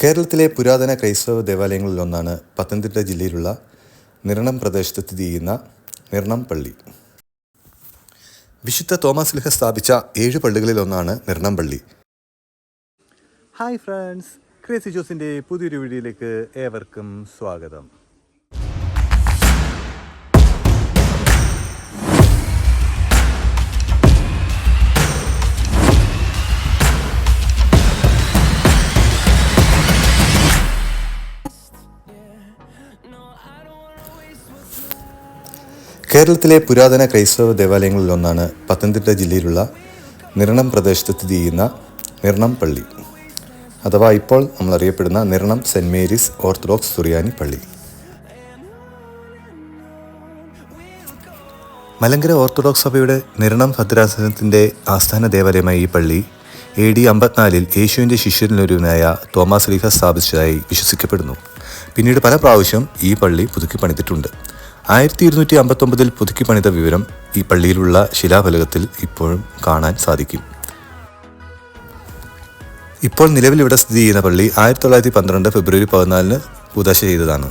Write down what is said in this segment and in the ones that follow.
കേരളത്തിലെ പുരാതന ക്രൈസ്തവ ദേവാലയങ്ങളിലൊന്നാണ് പത്തനംതിട്ട ജില്ലയിലുള്ള നിരണം പ്രദേശത്ത് സ്ഥിതി ചെയ്യുന്ന നിരണം പള്ളി. വിശുദ്ധ തോമസ് ലിഹ സ്ഥാപിച്ച ഏഴ് പള്ളികളിലൊന്നാണ് നിരണം പള്ളി. ഹായ് ഫ്രണ്ട്സ് ക്രേസി ജോസിന്റെ പുതിയൊരു വീഡിയോയിലേക്ക് ഏവർക്കും സ്വാഗതം. കേരളത്തിലെ പുരാതന ക്രൈസ്തവ ദേവാലയങ്ങളിലൊന്നാണ് പത്തനംതിട്ട ജില്ലയിലുള്ള നിർണം പ്രദേശത്ത് സ്ഥിതി ചെയ്യുന്ന നിരണം പള്ളി. അഥവാ ഇപ്പോൾ നമ്മൾ അറിയപ്പെടുന്ന നിരണം സെന്റ് മേരീസ് ഓർത്തഡോക്സ് സുറിയാനി പള്ളി. മലങ്കര ഓർത്തഡോക്സ് സഭയുടെ നിർണം ഭദ്രാസനത്തിന്റെ ആസ്ഥാന ദേവാലയമായ ഈ പള്ളി എ ഡി അമ്പത്തിനാലിൽ യേശുവിന്റെ ശിഷ്യനിലൊരുവനായ തോമസ് ലീഹ സ്ഥാപിച്ചതായി വിശ്വസിക്കപ്പെടുന്നു. പിന്നീട് പല പ്രാവശ്യം ഈ പള്ളി പുതുക്കി പണിതിട്ടുണ്ട്. ആയിരത്തി ഇരുന്നൂറ്റി അമ്പത്തൊമ്പതിൽ പുതുക്കി പണിത വിവരം ഈ പള്ളിയിലുള്ള ശിലാഫലകത്തിൽ ഇപ്പോഴും കാണാൻ സാധിക്കും. ഇപ്പോൾ നിലവിൽ ഇവിടെ സ്ഥിതി ചെയ്യുന്ന പള്ളി ആയിരത്തി തൊള്ളായിരത്തി പന്ത്രണ്ട് ഫെബ്രുവരി പതിനാലിന് പുതശ ചെയ്തതാണ്.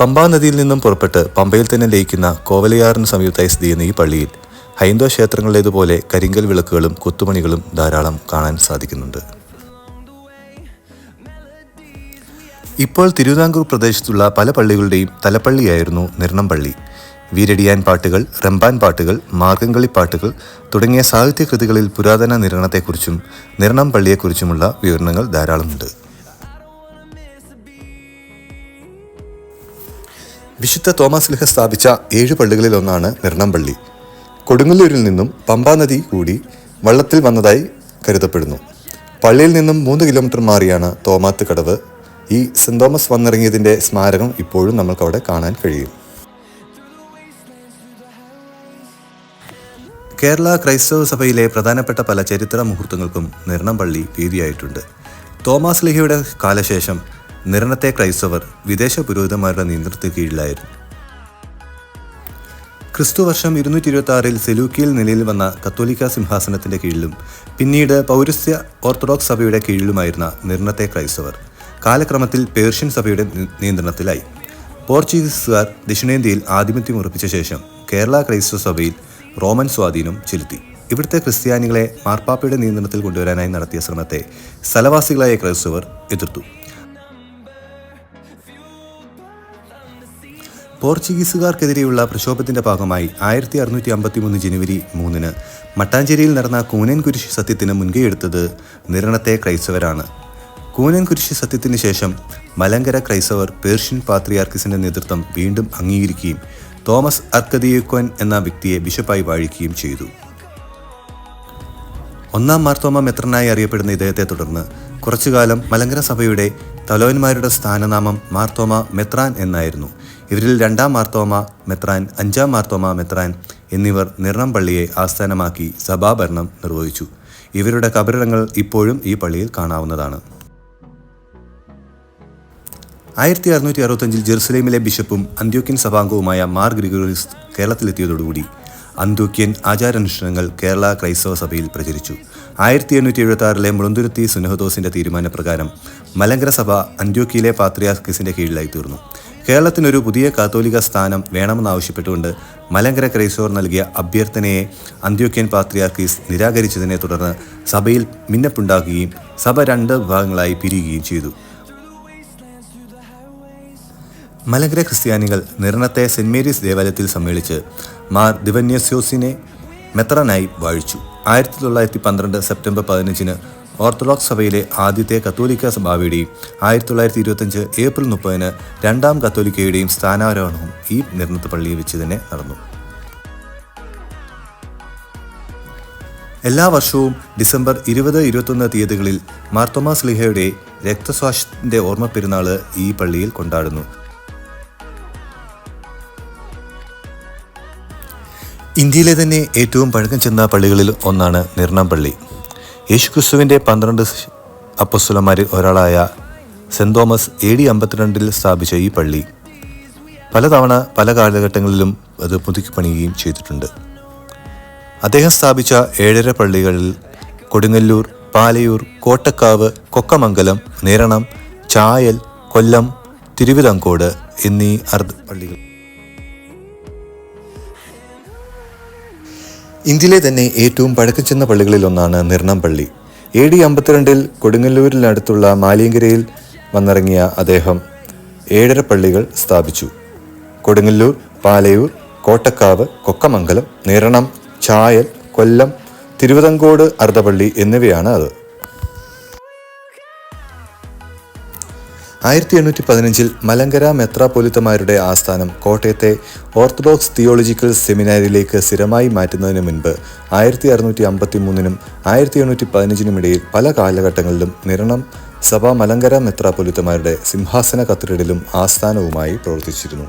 പമ്പാ നദിയിൽ നിന്നും പുറപ്പെട്ട് പമ്പയിൽ തന്നെ ലയിക്കുന്ന കോവലയാറിന് സമീപത്തായി സ്ഥിതി ചെയ്യുന്ന ഈ പള്ളിയിൽ ഹൈന്ദവ ക്ഷേത്രങ്ങളിലേതുപോലെ കരിങ്കൽ വിളക്കുകളും കൊത്തുമണികളും ധാരാളം കാണാൻ സാധിക്കുന്നുണ്ട്. ഇപ്പോൾ തിരുവിതാംകൂർ പ്രദേശത്തുള്ള പല പള്ളികളുടെയും തലപ്പള്ളിയായിരുന്നു നിർണം പള്ളി. വീരടിയാൻ പാട്ടുകൾ റംബാൻ പാട്ടുകൾ മാർഗംകളി പാട്ടുകൾ തുടങ്ങിയ സാഹിത്യകൃതികളിൽ പുരാതന നിരണത്തെക്കുറിച്ചും നിർണം പള്ളിയെക്കുറിച്ചുമുള്ള വിവരണങ്ങൾ ധാരാളമുണ്ട്. വിശുദ്ധ തോമസ് ലിഹ സ്ഥാപിച്ച ഏഴ് പള്ളികളിലൊന്നാണ് നിർണം പള്ളി. കൊടുങ്ങല്ലൂരിൽ നിന്നും പമ്പാ നദി കൂടി വള്ളത്തിൽ വന്നതായി കരുതപ്പെടുന്നു. പള്ളിയിൽ നിന്നും മൂന്ന് കിലോമീറ്റർ മാറിയാണ് തോമാത്ത് കടവ് ഈ സെന്റ് തോമസ് വന്നിറങ്ങിയതിന്റെ സ്മാരകം ഇപ്പോഴും നമുക്കവിടെ കാണാൻ കഴിയും. കേരള ക്രൈസ്തവ സഭയിലെ പ്രധാനപ്പെട്ട പല ചരിത്ര മുഹൂർത്തങ്ങൾക്കും നിരണം പള്ളി വേദിയായിട്ടുണ്ട് തോമസ് ലിഹിയുടെ കാലശേഷം നിരണത്തെ ക്രൈസ്തവർ വിദേശ പുരോഹിതന്മാരുടെ നിയന്ത്രണത്തിന് കീഴിലായിരുന്നു. ക്രിസ്തു വർഷം ഇരുന്നൂറ്റി ഇരുപത്തി ആറിൽ സെലൂക്കിയിൽ നിലയിൽ വന്ന കത്തോലിക്ക സിംഹാസനത്തിന്റെ കീഴിലും പിന്നീട് പൗരസ്ത്യ ഓർത്തഡോക്സ് സഭയുടെ കീഴിലുമായിരുന്ന നിർണത്തെ ക്രൈസ്തവർ. കാലക്രമത്തിൽ പേർഷ്യൻ സഭയുടെ നിയന്ത്രണത്തിലായി. പോർച്ചുഗീസുകാർ ദക്ഷിണേന്ത്യയിൽ ആധിപത്യം ഉറപ്പിച്ച ശേഷം കേരള ക്രൈസ്തവ സഭയിൽ റോമൻ സ്വാധീനം ചെലുത്തി. ഇവിടുത്തെ ക്രിസ്ത്യാനികളെ മാർപ്പാപ്പയുടെ നിയന്ത്രണത്തിൽ കൊണ്ടുവരാനായി നടത്തിയ ശ്രമത്തെ സ്ഥലവാസികളായ ക്രൈസ്തവർ എതിർത്തു. പോർച്ചുഗീസുകാർക്കെതിരെയുള്ള പ്രക്ഷോഭത്തിന്റെ ഭാഗമായി ആയിരത്തി അറുന്നൂറ്റി അമ്പത്തി മൂന്ന് ജനുവരി മൂന്നിന് മട്ടാഞ്ചേരിയിൽ നടന്ന കൂനൻ കുരിശ് സത്യത്തിന് മുൻകൈയെടുത്തത് നിരണത്തെ ക്രൈസ്തവരാണ്. കൂനൻ കുരിശ് സത്യത്തിന് ശേഷം മലങ്കര ക്രൈസ്തവർ പേർഷ്യൻ പാത്രിയാർക്കിസിന്റെ നേതൃത്വം വീണ്ടും അംഗീകരിക്കുകയും തോമസ് അർക്കദിയോക്കോൻ എന്ന വ്യക്തിയെ ബിഷപ്പായി വാഴിക്കുകയും ചെയ്തു. ഒന്നാം മാർത്തോമ മെത്രനായി അറിയപ്പെടുന്ന ഇദ്ദേഹത്തെ തുടർന്ന് കുറച്ചുകാലം മലങ്കര സഭയുടെ തലോന്മാരുടെ സ്ഥാനനാമം മാർത്തോമ മെത്രാൻ എന്നായിരുന്നു. ഇവരിൽ രണ്ടാം മാർത്തോമ മെത്രാൻ അഞ്ചാം മാർത്തോമ മെത്രാൻ എന്നിവർ നിർണം പള്ളിയെ ആസ്ഥാനമാക്കി സഭാഭരണം നിർവഹിച്ചു. ഇവരുടെ കബറിടങ്ങൾ ഇപ്പോഴും ഈ പള്ളിയിൽ കാണാവുന്നതാണ്. ആയിരത്തി അറുന്നൂറ്റി അറുപത്തഞ്ചിൽ ജെറുസലേമിലെ ബിഷപ്പും അന്ത്യോക്യൻ സഭാംഗവുമായ മാർ ഗ്രിഗോറിയസ് കേരളത്തിലെത്തിയതോടുകൂടി അന്ത്യോക്യൻ ആചാരാനുഷ്ഠാനങ്ങൾ കേരള ക്രൈസ്തവ സഭയിൽ പ്രചരിച്ചു. ആയിരത്തി എണ്ണൂറ്റി എഴുപത്തി ആറിലെ മുളന്തുരുത്തി സുനഹദോസിന്റെ തീരുമാനപ്രകാരം മലങ്കര സഭ അന്ത്യോക്കിയിലെ പാത്രിയാർക്കിസിന്റെ കീഴിലായി തീർന്നു കേരളത്തിനൊരു പുതിയ കാത്തോലിക സ്ഥാനം വേണമെന്നാവശ്യപ്പെട്ടുകൊണ്ട് മലങ്കര ക്രൈസ്തവർ നൽകിയ അഭ്യർത്ഥനയെ അന്ത്യോക്യൻ പാത്രിയാർക്കീസ് നിരാകരിച്ചതിനെ തുടർന്ന് സഭയിൽ മിന്നപ്പുണ്ടാക്കുകയും സഭ രണ്ട് വിഭാഗങ്ങളായി പിരിയുകയും ചെയ്തു. മലങ്കര ക്രിസ്ത്യാനികൾ നിരണത്തെ സെന്റ് മേരീസ് ദേവാലയത്തിൽ സമ്മേളിച്ച് മാർ ദിവന്യസ്യോസിനെ മെത്രനായി വാഴിച്ചു. ആയിരത്തി തൊള്ളായിരത്തി പന്ത്രണ്ട് സെപ്റ്റംബർ പതിനഞ്ചിന് ഓർത്തഡോക്സ് സഭയിലെ ആദ്യത്തെ കത്തോലിക്ക സഭാവിയുടെയും ആയിരത്തി തൊള്ളായിരത്തി ഇരുപത്തഞ്ച് ഏപ്രിൽ മുപ്പതിന് രണ്ടാം കത്തോലിക്കയുടെയും സ്ഥാനാരോഹണവും ഈ നിർണത്ത് പള്ളിയിൽ വെച്ച് തന്നെ നടന്നു. എല്ലാ വർഷവും ഡിസംബർ ഇരുപത് ഇരുപത്തൊന്ന് തീയതികളിൽ മാർത്തോമാസ് ലിഹയുടെ രക്തസ്വാശത്തിന്റെ ഓർമ്മ പെരുന്നാൾ ഈ പള്ളിയിൽ കൊണ്ടാടുന്നു. ഇന്ത്യയിലെ തന്നെ ഏറ്റവും പഴക്കം ചെന്ന പള്ളികളിൽ ഒന്നാണ് നിർണാം പള്ളി. യേശുക്രിസ്തുവിന്റെ പന്ത്രണ്ട് അപ്പസ്വലന്മാരിൽ ഒരാളായ സെന്റ് തോമസ് എ ഡി അമ്പത്തിരണ്ടിൽ സ്ഥാപിച്ച ഈ പള്ളി. പലതവണ പല കാലഘട്ടങ്ങളിലും അത് പുതുക്കിപ്പണിയുകയും ചെയ്തിട്ടുണ്ട്. അദ്ദേഹം സ്ഥാപിച്ച ഏഴര പള്ളികളിൽ കൊടുങ്ങല്ലൂർ പാലയൂർ കോട്ടക്കാവ് കൊക്കമംഗലം നേരണം ചായൽ കൊല്ലം തിരുവിതാംകോട് എന്നീ അർദ്ധ പള്ളികൾ ഇന്ത്യയിലെ തന്നെ ഏറ്റവും പഴക്കം ചെന്ന പള്ളികളിലൊന്നാണ് നിർണം പള്ളി. എ ഡി അമ്പത്തിരണ്ടിൽ കൊടുങ്ങല്ലൂരിനടുത്തുള്ള മാലിയങ്കരയിൽ വന്നിറങ്ങിയ അദ്ദേഹം ഏഴര പള്ളികൾ സ്ഥാപിച്ചു. കൊടുങ്ങല്ലൂർ പാലയൂർ കോട്ടക്കാവ് കൊക്കമംഗലം നിരണം ചായൽ കൊല്ലം തിരുവിതങ്കോട് അർദ്ധപള്ളി എന്നിവയാണ് അത്. ആയിരത്തി എണ്ണൂറ്റി പതിനഞ്ചിൽ മലങ്കര മെത്രാപൊലിത്തമാരുടെ ആസ്ഥാനം കോട്ടയത്തെ ഓർത്തഡോക്സ് തിയോളജിക്കൽ സെമിനാരിയിലേക്ക് സ്ഥിരമായി മാറ്റുന്നതിന് മുൻപ് ആയിരത്തി അറുന്നൂറ്റി അമ്പത്തി മൂന്നിനും ആയിരത്തി എണ്ണൂറ്റി പതിനഞ്ചിനും ഇടയിൽ പല കാലഘട്ടങ്ങളിലും നിരണം സഭ മലങ്കര മെത്രാപൊലിത്തമാരുടെ സിംഹാസന കത്തീഡ്രലിലും ആസ്ഥാനവുമായി പ്രവർത്തിച്ചിരുന്നു.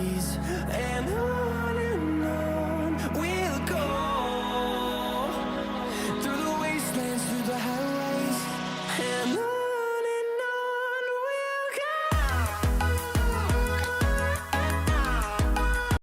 breeze and I